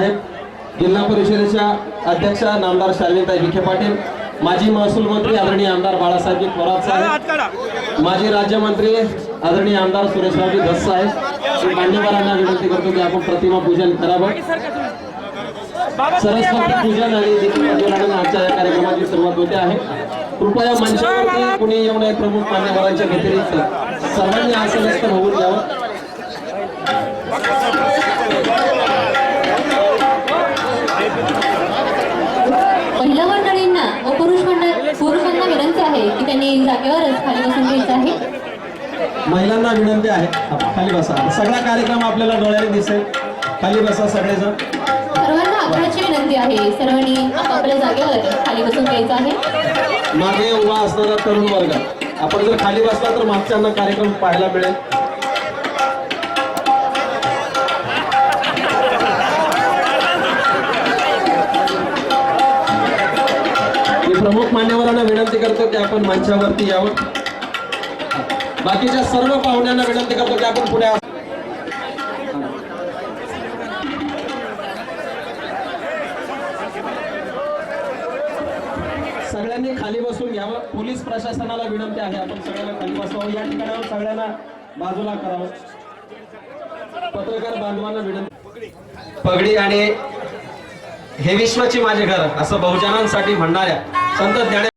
साहेब जिल्हा परिषदेच्या अध्यक्षा नामदार शालिनीताई विखे पाटील माजी महसूल मंत्री आदरणीय आमदार बाळासाहेबजी थोरात साहेब माजी राज्यमंत्री आदरणीय आमदार सुरेशरावजी धस साहेब मान्यवरांना विनंती करतो की आपण प्रतिमा पूजन करावं सरस्वती पूजन आणि आजच्या या कार्यक्रमाची सुरुवात होते आहे. कृपया मंचावरती कुणी येऊ नये प्रमुख मान्यवरांच्या व्यतिरिक्त. सर्वांनी आसनस्थ होऊन द्यावं आहे की त्यांनी जागेवरच खाली बसून घ्यायचं आहे? महिलांना विनंती आहे खाली बसा. सगळा कार्यक्रम आपल्याला डोळ्याने दिसेल. खाली बसा सगळेजण. सर्वांना आग्रहाची विनंती आहे सर्वांनी आपापल्या जागेवर खाली बसून घ्यायचं आहे. मागे उभा असणारा तरुण वर्ग. आपण जर खाली बसला तर मागच्यांना कार्यक्रम पाहायला मिळेल. प्रमुख मान्यवरांना विनंती करतो की आपण मंचावरती यावं. बाकीच्या सर्व पाहुण्यांना विनंती करतो की आपण पुढे सगळ्यांनी खाली बसून घ्यावं पोलीस प्रशासनाला विनंती आहे आपण सगळ्यांना खाली बसवावं या ठिकाणावर सगळ्यांना बाजूला करावं. पत्रकार बांधवांना विनंती. पगडी आणि हे विश्वाची माझे घर असं बहुजनांसाठी म्हणणाऱ्या ಸಂತ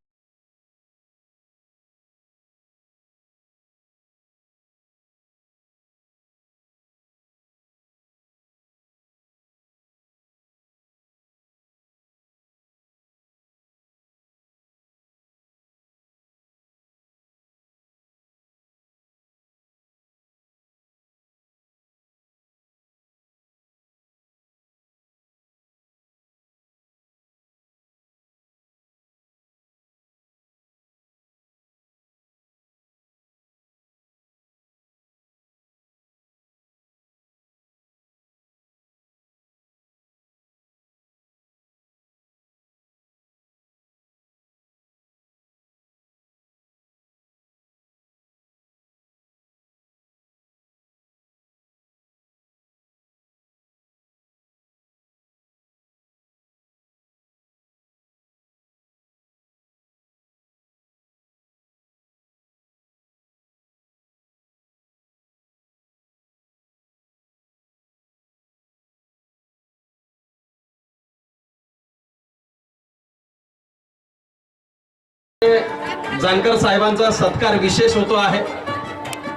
जानकर साहेबांचा सत्कार विशेष होतो आहे.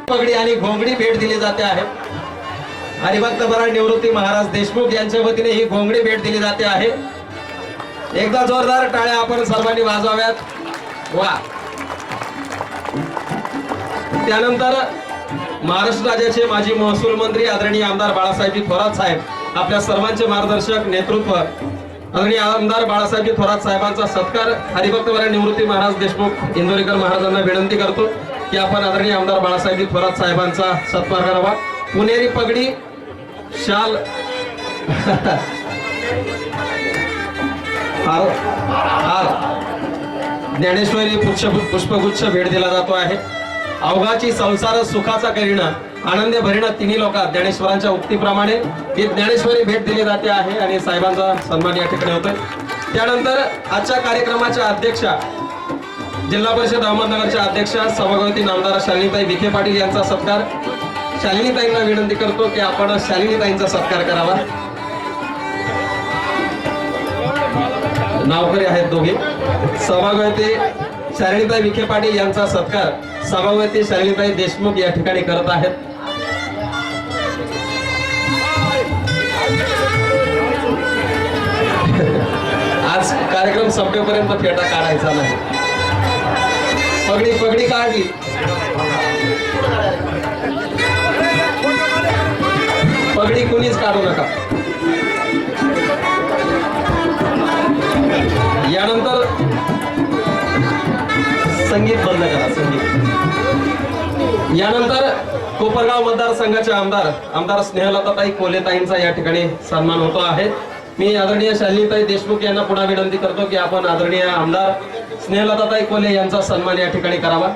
पगडी आणि घोंगडी भेट दिली जाते आहे. हरिभक्त बरा निवृत्ती महाराज देशमुख यांच्या वतीने ही घोंगडी भेट दिली जाते आहे. एकदा जोरदार टाळ्या आपण सर्वांनी वाजवाव्यात. वा. त्यानंतर महाराष्ट्र राज्याचे माजी महसूल मंत्री आदरणीय आमदार बाळासाहेब थोरात साहेब आपल्या सर्वांचे मार्गदर्शक नेतृत्व आदरणीय आमदार बाळासाहेब थोरात साहेबांचा सत्कार हरिभक्त निवृत्ती महाराज देशमुख इंदोरीकर महाराजांना विनंती करतो की आपण आदरणीय आमदार बाळासाहेब थोरात साहेबांचा सत्कार करावा. पुणेरी पगडी शाल हार हार. ज्ञानेश्वरी पुष्प पुष्पगुच्छ भेट दिला जातो आहे. अवघाची संसार सुखाचा करीणं आनंदे भरीण तिन्ही लोकात ज्ञानेश्वरांच्या उक्तीप्रमाणे ही ज्ञानेश्वरी भेट दिली जाते आहे आणि साहेबांचा सन्मान या ठिकाणी होतोय. त्यानंतर आजच्या कार्यक्रमाच्या अध्यक्षा जिल्हा परिषद अहमदनगरच्या अध्यक्षा सभागवती नामदार शालिनीताई विखे पाटील यांचा सत्कार. शालिनीताईंना विनंती करतो की आपण शालिनीताईंचा सत्कार करावा. नावकरी आहेत दोघे. सभागवती शालिनीताई विखे पाटील यांचा सत्कार सभापती शालिनीताई देशमुख या ठिकाणी करत आहेत. आज कार्यक्रम संपेपर्यंत फेटा काढायचा नाही. पगडी पगडी काढली. पगडी कुणीच काढू नका. यानंतर संगीत बंद करा संगीत. यानंतर कोपरगाव मतदारसंघाचे आमदार आमदार स्नेहलताताई कोलेताईंचा या ठिकाणी सन्मान होतो आहे. मी आदरणीय शालिनीताई देशमुख यांना पुन्हा विनंती करतो की आपण आदरणीय आमदार स्नेहलताताई कोले यांचा सन्मान या ठिकाणी करावा.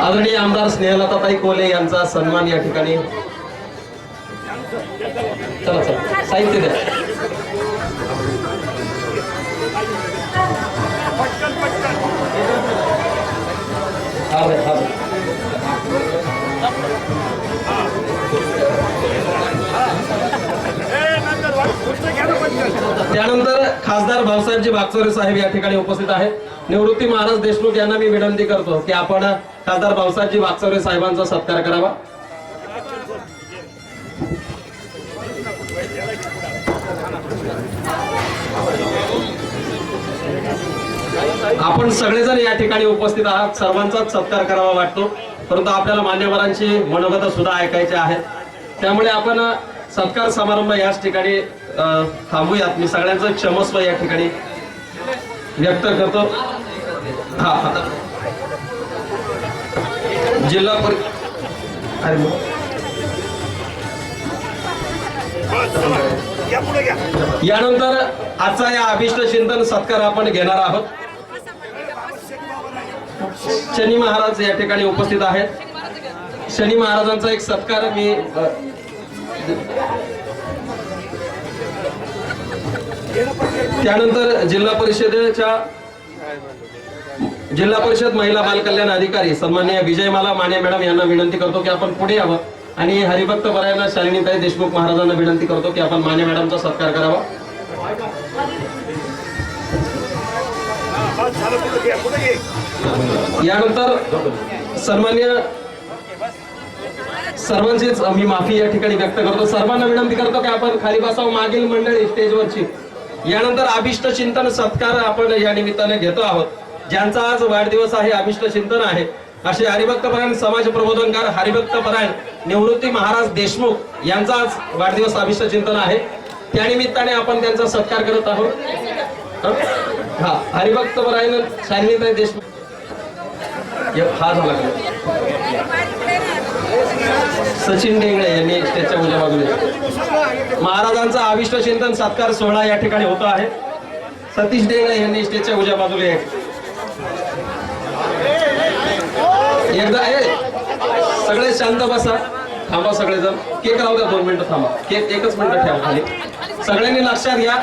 आदरणीय आमदार स्नेहलताताई कोले यांचा सन्मान या ठिकाणी चला चला. साहित्य द्या. हा हा त्यानंतर खासदार भाऊसाहेबजी बागचोरे साहेब या ठिकाणी उपस्थित आहेत. निवृत्ती महाराज देशमुख यांना मी विनंती करतो की आपण खासदार भाऊसाहेबजी बागचोरे साहेबांचा सत्कार करावा. आपण सगळेजण या ठिकाणी उपस्थित आहात. सर्वांचाच सत्कार करावा वाटतो. परंतु आपल्याला मान्यवरांची मनोगत सुद्धा ऐकायचे आहेत त्यामुळे आपण सत्कार समारंभ याच ठिकाणी थांबूयात. मी सगळ्यांचं क्षमस्व या ठिकाणी व्यक्त करतो. हा जिल्हा परि अरे यानंतर आजचा या अभिष्ट चिंतन सत्कार आपण घेणार आहोत. शनी महाराज या ठिकाणी उपस्थित आहेत. शनी महाराजांचा एक सत्कार मी त्यानंतर जिल्हा परिषदेच्या जिल्हा परिषद महिला बाल कल्याण अधिकारी सन्माननीय विजयमाला माने मॅडम यांना विनंती करतो की आपण पुढे यावं. आणि हरिभक्त परायणा शालिनीताई देशमुख महाराजांना विनंती करतो की आपण माने मॅडमचा सत्कार करावा. यानंतर सन्मान्य सर्वांचीच मी माफी या ठिकाणी व्यक्त करतो. सर्वांना विनंती करतो की आपण खाली बसावं मागील मंडळी स्टेजवरची यानंतर अभिष्ट चिंतन सत्कार आपण या निमित्ताने घेतो आहोत. ज्यांचा आज वाढदिवस आहे अभिष्ट चिंतन आहे. असे हरिभक्त परायण समाज प्रबोधनकार हरिभक्त परायण निवृत्ती महाराज देशमुख यांचा आज वाढदिवस अभिष्ट चिंतन आहे. त्यानिमित्ताने आपण त्यांचा सत्कार करत आहोत. हा हरिभक्त परायण शालिनीताई देशमुख. हा झाला सचिन डेंगळे यांनी स्टेजच्या उद्या बाजूने. महाराजांचा आविष्ट चिंतन सत्कार सोहळा या ठिकाणी होतो आहे. सतीश डेंगळे यांनी स्टेजच्या उद्या बाजूने. एकदा सगळे शांत बसा. थांबा सगळेजण. केक राहू द्या दोन मिनिटं थांबा. केक एकच मिनिटं ठेवा खाली. सगळ्यांनी लक्षात घ्या.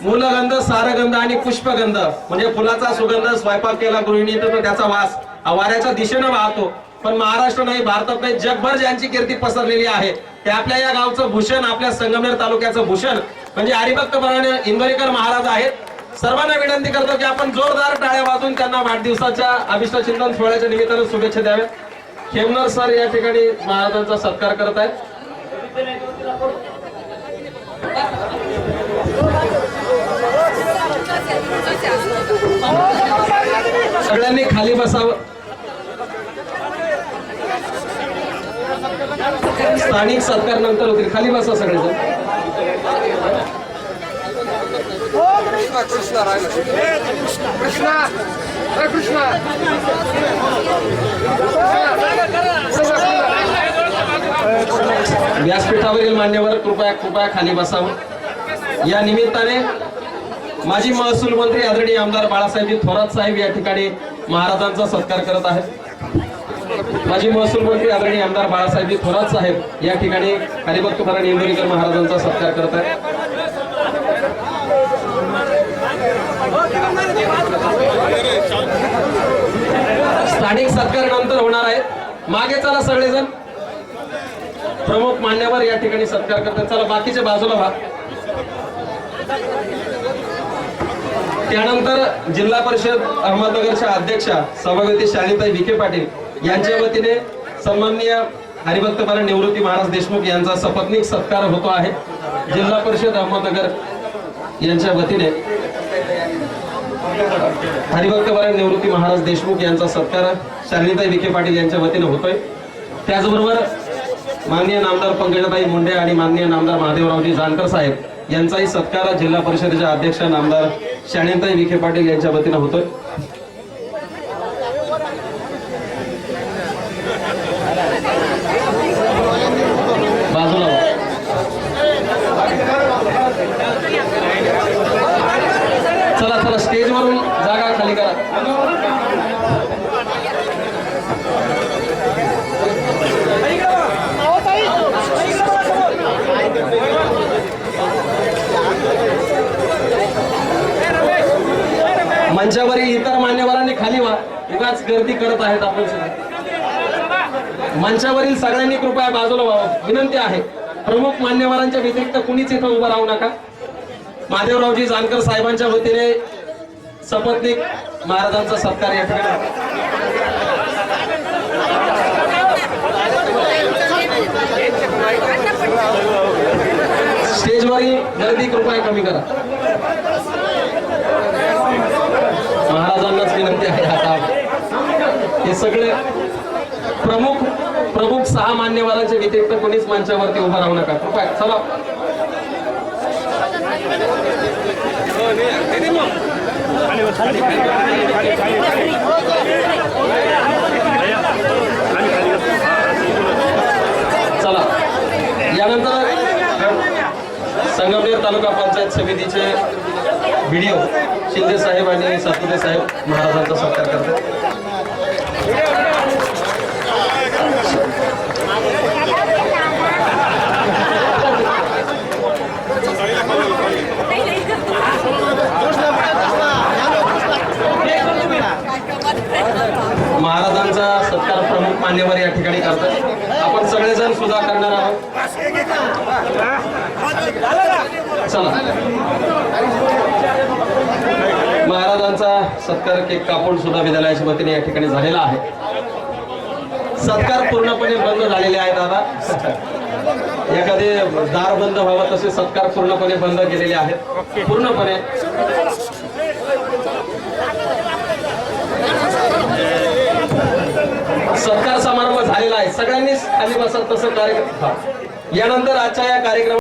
मूलगंध सारगंध आणि पुष्पगंध म्हणजे फुलाचा सुगंध स्वयंपाक केला गृहिणी तर त्याचा वास. वाऱ्याच्या दिशेनं वाहतो. पण महाराष्ट्र नाही भारतात नाही जगभर ज्यांची कीर्ती पसरलेली आहे ते आपल्या या गावचं भूषण आपल्या संगमनेर तालुक्याचं भूषण. म्हणजे हरिभक्त परायण इंदोरीकर महाराज आहेत. सर्वांना विनंती करतो की आपण जोरदार टाळ्या वाजून त्यांना वाढदिवसाच्या अभिष्ट चिंतन सोहळ्याच्या निमित्तानं शुभेच्छा द्याव्यात. खेमनर सर या ठिकाणी महाराजांचा सत्कार करत आहेत. सगळ्यांनी खाली बसावं. स्थानिक सत्कार नंतर होतील. खाली बसा सगळेजण. व्यासपीठावरील मान्यवर कृपया कृपया खाली बसावं. या निमित्ताने माजी महसूल मंत्री आदरणीय आमदार बाळासाहेबजी थोरात साहेब या ठिकाणी महाराजांचा सत्कार करत आहेत. माजी महसूल मंत्री आदरणीय आमदार बाळासाहेबजी थोरात साहेब या ठिकाणी हरिभक्त परायण इंदोरीकर महाराजांचा सत्कार करत आहेत. स्थानिक सत्कार नंतर होणार आहे मागे चला सगळेजण. प्रमुख मान्यवर या ठिकाणी सत्कार करतात. चला बाकीच्या बाजूला व्हा त्यानंतर जिल्हा परिषद अहमदनगरच्या अध्यक्षा सभापती शालिताई विखे पाटील यांच्या वतीने सन्माननीय हरिभक्त निवृत्ती महाराज देशमुख यांचा सपत्नीक सत्कार होतो आहे. जिल्हा परिषद अहमदनगर यांच्या वतीने हरिभक्त निवृत्ती महाराज देशमुख यांचा सत्कार शालिताई विखे पाटील यांच्या वतीने होतोय. त्याचबरोबर माननीय नामदार पंकजाताई मुंडे आणि माननीय नामदार महादेवरावजी जानकर साहेब यांचाही सत्कार जिल्हा परिषदेच्या अध्यक्ष नामदार शाणीताई विखे पाटील यांच्या वतीनं होतोय बाजूला व्हा. चला चला स्टेजवरून जागा खाली करा. मंचावरील इतर मान्यवरांनी खाली वा उगाच गर्दी करत आहेत आपण मंचावरील सगळ्यांनी कृपया बाजूला व्हावं. विनंती आहे. प्रमुख मान्यवरांच्या व्यतिरिक्त कुणीच इथं उभं राहू नका. महादेवरावजी जानकर साहेबांच्या वतीने सपत्नीक महाराजांचा सत्कार या ठिकाणी स्टेजवरील गर्दी कृपया कमी करा. महाराजांनाच विनंती आहे आता. हे सगळे प्रमुख प्रमुख सहा मान्यवरांच्या व्यतिरिक्त कोणीच मंचावरती उभं राहू नका. कृपया चला. चला. यानंतर संगमनेर तालुका पंचायत समितीचे व्हिडिओ शिंदे साहेब आणि सातपुते साहेब महाराजांचा सत्कार करतात महाराजांचा सत्कार प्रमुख मान्यवर या ठिकाणी करतात. आपण सगळेजण सुद्धा करणार आहोत. चला. महाराजांचा सत्कार केक कापून सुद्धा विद्यालयाच्या वतीने या ठिकाणी झालेला आहे. सत्कार पूर्णपणे बंद झालेले आहेत दादा. एखादे दार बंद व्हावं तसे सत्कार पूर्णपणे बंद केलेले आहेत. पूर्णपणे. सत्कार समारंभ झालेला आहे. सगळ्यांनीच खाली बसत तसं कार्यक्रम यानंतर आजच्या या कार्यक्रमात